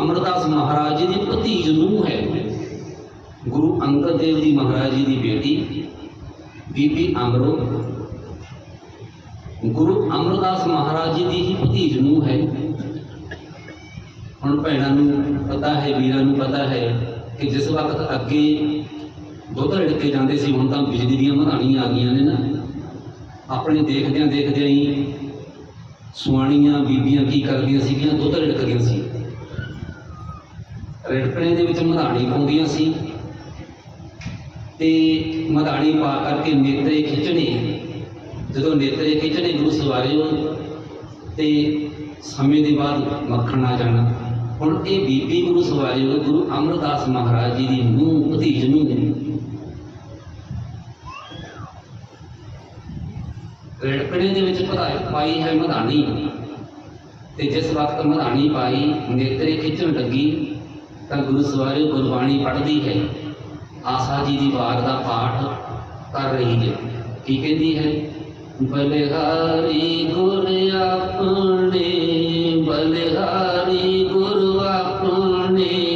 ਅਮਰਦਾਸ ਮਹਾਰਾਜ ਜੀ ਦੀ ਭਤੀਜ ਨੂੰ ਹੈ। ਗੁਰੂ ਅੰਗਦ ਦੇਵ ਜੀ ਮਹਾਰਾਜ ਜੀ ਦੀ ਬੇਟੀ, ਬੀਬੀ ਅਮਰੋ। ਗੁਰੂ ਅਮਰਦਾਸ ਮਹਾਰਾਜ ਜੀ ਦੀ ਹੀ ਭਤੀਜ ਨੂੰ ਹੈ। ਹੁਣ ਭੈਣਾਂ ਨੂੰ ਪਤਾ ਹੈ, ਵੀਰਾਂ ਨੂੰ ਪਤਾ ਹੈ ਕਿ ਜਿਸ ਵਕਤ ਅੱਗੇ ਦੁੱਧ ਰੜਕੇ ਜਾਂਦੇ ਸੀ, ਹੁਣ ਤਾਂ ਬਿਜਲੀ ਦੀਆਂ ਮਧਾਣੀਆਂ ਆ ਗਈਆਂ ਨੇ ਨਾ। ਆਪਣੇ ਦੇਖਦਿਆਂ ਦੇਖਦਿਆਂ ਹੀ ਸੁਆਣੀਆਂ ਬੀਬੀਆਂ ਕੀ ਕਰਦੀਆਂ ਸੀਗੀਆਂ, ਦੁੱਧ ਰੜਕਦੀਆਂ ਸੀ। ਰੜਕਣੇ ਦੇ ਵਿੱਚ ਮਧਾਣੀ ਪਾਉਂਦੀਆਂ ਸੀ ਤੇ ਮਧਾਣੀ ਪਾ ਕਰਕੇ ਨੇਤਰੇ ਖਿੱਚਣੇ। ਜਦੋਂ ਨੇਤਰੇ ਖਿੱਚਣੇ ਗੁਰੂ ਸਵਾਰਿਓ ਤੇ ਸਮੇਂ ਦੇ ਬਾਅਦ ਮੱਖਣ ਆ ਜਾਣਾ। ਹੁਣ ਇਹ ਬੀਬੀ ਗੁਰੂ ਸਵਾਰਿਓ, ਗੁਰੂ ਅਮਰਦਾਸ ਮਹਾਰਾਜ ਜੀ ਦੀ ਨੂੰ ਭਤੀਜ ਨੂੰ ਰੜਕਣੇ ਦੇ ਵਿੱਚ ਪਧਾਈ ਪਾਈ ਹੈ ਮਧਾਣੀ। ਤੇ ਜਿਸ ਵਕਤ ਮਧਾਣੀ ਪਾਈ, ਨੇਤਰੇ ਖਿੱਚਣ ਲੱਗੀ ਤਾਂ ਗੁਰੂ ਸਵਾਰਿਓ ਗੁਰਬਾਣੀ ਪੜ੍ਹਦੀ ਹੈ। ਆਸਾ ਜੀ ਦੀ ਵਾਰ ਦਾ ਪਾਠ ਕਰ ਰਹੀ ਹੈ। ਕੀ ਕਹਿੰਦੀ ਹੈ? ਬਲਿਹਾਰੀ ਗੁਰ ਆਪਣੇ, ਬਲਿਹਾਰੀ ਗੁਰ ਆਪਣੇ।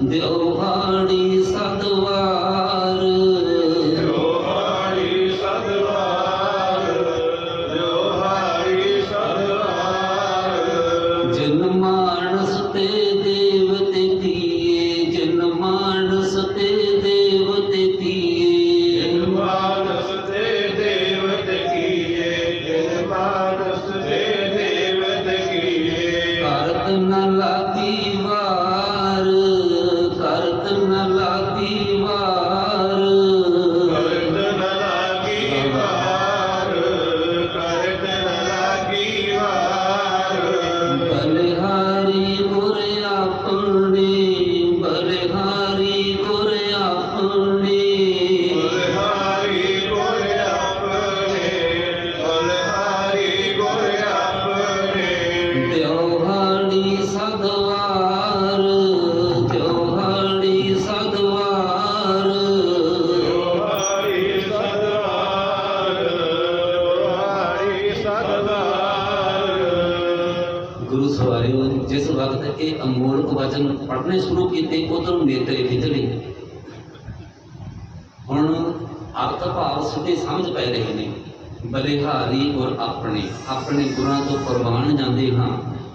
ਦਿਉਹਾੜੀ ਸਦਵਾਰ ਜੋਹਾਰੀ ਸਦਵਾਰ ਜੋਹਾਰੀ ਸਦਵਾਰ ਜਨ ਮਾਨਸ ਤੇ ਦੇਵ ਤੇ ਧੀਏ ਜਨ ਮਾਨਸ ਤੇ ਦੇਵ ਤੇ ਧੀਏ ਜਿਨ ਮਾਨਸ ਤੇ ਜਿਨ ਮਾਨਸ ਤੇ ਕਰਤ ਨ ਸਦਵਾਰ ਗੁਰੂ ਸਵਾਰਿਓ ਜਿਸ ਵਕਤ ਇਹ ਅਮੋਲਕ ਵਚਨ ਪੜ੍ਹਨੇ ਸ਼ੁਰੂ ਕੀਤੇ, ਉਧਰੋਂ ਨੇਤਰੇ ਹੁਣ ਅਰਥ ਭਾਵ ਸਿੱਧੇ ਸਮਝ ਪੈ ਰਹੇ ਨੇ। ਬਲਿਹਾਰੀ ਗੁਰ ਆਪਣੇ ਆਪਣੇ ਗੁਰਾਂ ਤੋਂ ਕੁਰਬਾਨ ਜਾਂਦੇ ਹਾਂ,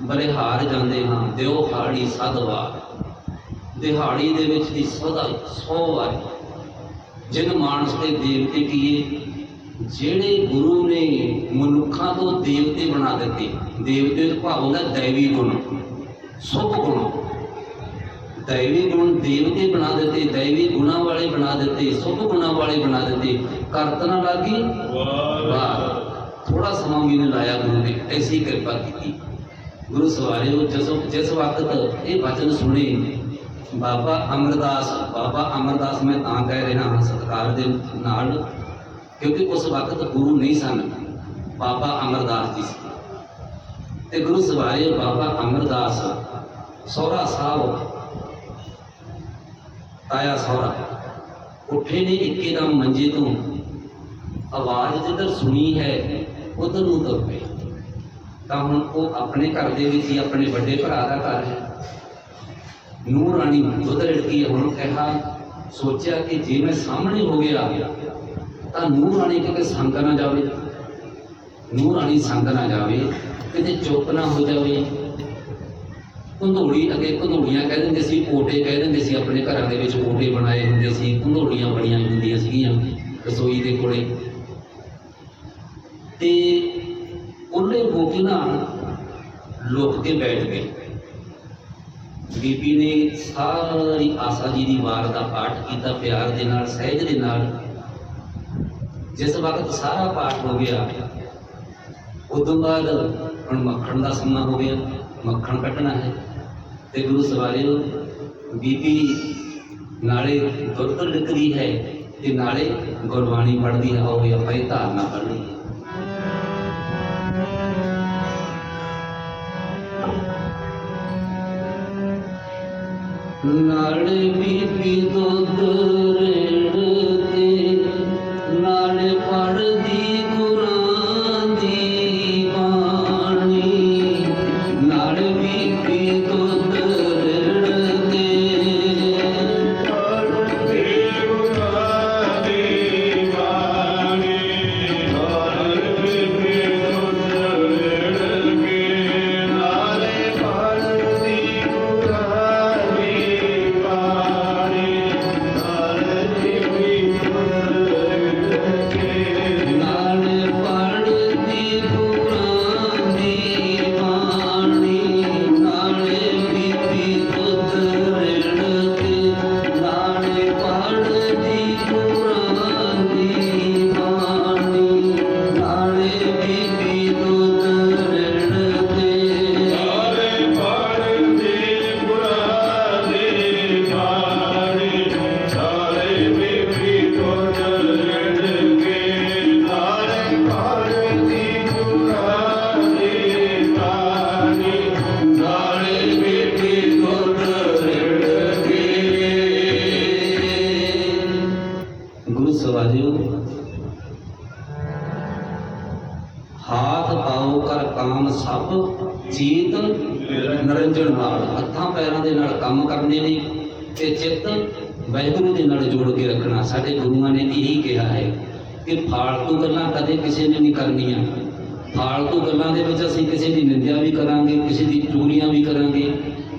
ਬਲਿਹਾਰ ਜਾਂਦੇ ਹਾਂ, ਦਿਓ ਦਿਉਹਾੜੀ ਸਦਵਾਰ। ਦਿਹਾੜੀ ਦੇ ਵਿੱਚ ਦੀ ਸਦਾ 100 ਵਾਰ। ਜਿਨ ਮਾਨਸ ਤੇ ਦੇਵਤੇ ਕੀਏ ਜਿਹੜੇ ਗੁਰੂ ਨੇ ਮਨੁੱਖਾਂ ਤੋਂ ਦੇਵਤੇ ਬਣਾ ਦਿੱਤੇ, ਦੇਵਤੇ ਦਾ ਭਾਵ ਹੁੰਦਾ ਦੈਵੀ ਗੁਣ ਸੁਭ ਗੁਣ। ਦੈਵੀ ਗੁਣ ਦੇਵਤੇ ਬਣਾ ਦਿੱਤੇ, ਦੈਵੀ ਗੁਣਾਂ ਵਾਲੇ ਬਣਾ ਦਿੱਤੇ ਸੁਭ ਗੁਣਾਂ ਵਾਲੇ ਬਣਾ ਦਿੱਤੇ। ਕਰਤ ਨਾ ਲਾਗੀ? ਵਾਹ। ਥੋੜਾ ਸਮਾਂ ਵੀ ਨਹੀਂ ਲਾਇਆ ਗੁਰੂ ਨੇ, ਐਸੀ ਕਿਰਪਾ ਕੀਤੀ। ਗੁਰੂ ਸਵਾਰੇ ਉਹ ਜਿਸ ਜਿਸ ਵਕਤ ਇਹ ਬਚਨ ਸੁਣੇ, ਬਾਬਾ ਅਮਰਦਾਸ ਬਾਬਾ ਅਮਰਦਾਸ ਮੈਂ ਤਾਂ ਕਹਿ ਰਿਹਾ ਹਾਂ, ਸਤਿਕਾਰ ਦੇ ਨਾਲ ਕਿਉਂਕਿ ਉਸ ਵਕਤ ਗੁਰੂ ਨਹੀਂ ਸਨ। ਬਾਬਾ ਅਮਰਦਾਸ ਜੀ ਸੀ। ਤੇ ਗੁਰੂ ਸਵਾਰਿਓ ਬਾਬਾ ਅਮਰਦਾਸ ਸੋਹਰਾ ਸਾਹਿਬ, ਤਾਇਆ ਸਹੁਰਾ, ਉੱਠੇ ਨੇ ਇੱਕਦਮ ਮੰਜੇ ਤੋਂ। ਆਵਾਜ਼ ਜਿੱਧਰ ਸੁਣੀ ਹੈ, ਉਧਰ ਨੂੰ ਤੁਰ ਪਏ। ਤਾਂ ਹੁਣ ਉਹ ਆਪਣੇ ਘਰ ਦੇ ਵਿੱਚ ਹੀ ਆਪਣੇ ਵੱਡੇ ਭਰਾ ਦਾ ਘਰ ਹੈ। ਨੂਰ ਰਾਣੀ ਦੁੱਧ ਰੜਕੀ ਹੈ ਹੁਣ ਕਿਹਾ, ਸੋਚਿਆ ਕਿ ਜੇ ਮੈਂ ਸਾਹਮਣੇ ਹੋ ਗਿਆ ਤਾਂ ਨੂਰ ਰਾਣੀ ਕਿਤੇ ਸੰਗ ਨਾ ਜਾਵੇ ਨੂਰ ਰਾਣੀ ਸੰਗ ਨਾ ਜਾਵੇ, ਕਿਤੇ ਚੁੱਪ ਨਾ ਹੋ ਜਾਵੇ। ਕੰਧੋੜੀ ਅੱਗੇ ਕੰਧੋੜੀਆਂ ਕਹਿ ਦਿੰਦੇ ਸੀ ਕੋਟੇ ਕਹਿ ਦਿੰਦੇ ਸੀ ਆਪਣੇ ਘਰਾਂ ਦੇ ਵਿੱਚ ਕੋਟੇ ਬਣਾਏ ਹੁੰਦੇ ਸੀ ਕੰਧੋੜੀਆਂ ਬਣੀਆਂ ਹੁੰਦੀਆਂ ਸੀਗੀਆਂ ਰਸੋਈ ਦੇ ਕੋਲੇ। ਤੇ ਉਹਨੇ ਹੋ ਕੇ ਨਾ ਕੇ ਬੈਠ ਗਏ। ਬੀਬੀ ਨੇ ਸਾਰੀ ਆਸਾ ਜੀ ਦੀ ਵਾਰ ਦਾ ਪਾਠ ਕੀਤਾ, ਪਿਆਰ ਦੇ ਨਾਲ, ਸਹਿਜ ਦੇ ਨਾਲ। ਜਿਸ ਵਕਤ ਸਾਰਾ ਪਾਠ ਹੋ ਗਿਆ, ਉਦੋਂ ਬਾਅਦ ਹੁਣ ਮੱਖਣ ਦਾ ਸਮਾਂ ਹੋ ਗਿਆ, ਮੱਖਣ ਕੱਢਣਾ ਹੈ। ਤੇ ਗੁਰੂ ਸਵਾਰਿਓ, ਬੀਬੀ ਨਾਲੇ ਦੁਰਤ ਲਿਖਦੀ ਹੈ ਤੇ ਨਾਲੇ ਗੁਰਬਾਣੀ ਪੜ੍ਹਦੀ ਹੈ, ਉਹ ਆਪਾਂ ਇਹ ਧਾਰਨਾ ਪੜ੍ਹਨੀ ਹੈ। ਨਾਲੇ ਬੀਬੀ ਦੁੱਧ ਨਾਲੇ ਸਵਾਰਿਓ ਹਾਥ ਪਾਉ ਕਰ ਕਾਮ ਸਭ ਚੀਤ ਨਰੰਜਨ ਨਾਲ। ਹੱਥਾਂ ਪੈਰਾਂ ਦੇ ਨਾਲ ਕੰਮ ਕਰਨੇ ਨੇ ਤੇ ਚਿੱਤ ਵਾਹਿਗੁਰੂ ਦੇ ਨਾਲ ਜੋੜ ਕੇ ਰੱਖਣਾ। ਸਾਡੇ ਗੁਰੂਆਂ ਨੇ ਇਹੀ ਕਿਹਾ ਹੈ ਕਿ ਫਾਲਤੂ ਗੱਲਾਂ ਕਦੇ ਕਿਸੇ ਨੇ ਨਹੀਂ ਕਰਨੀਆਂ। ਫਾਲਤੂ ਗੱਲਾਂ ਦੇ ਵਿੱਚ ਅਸੀਂ ਕਿਸੇ ਦੀ ਨਿੰਦਿਆ ਵੀ ਕਰਾਂਗੇ, ਕਿਸੇ ਦੀ ਚੋਰੀਆਂ ਵੀ ਕਰਾਂਗੇ।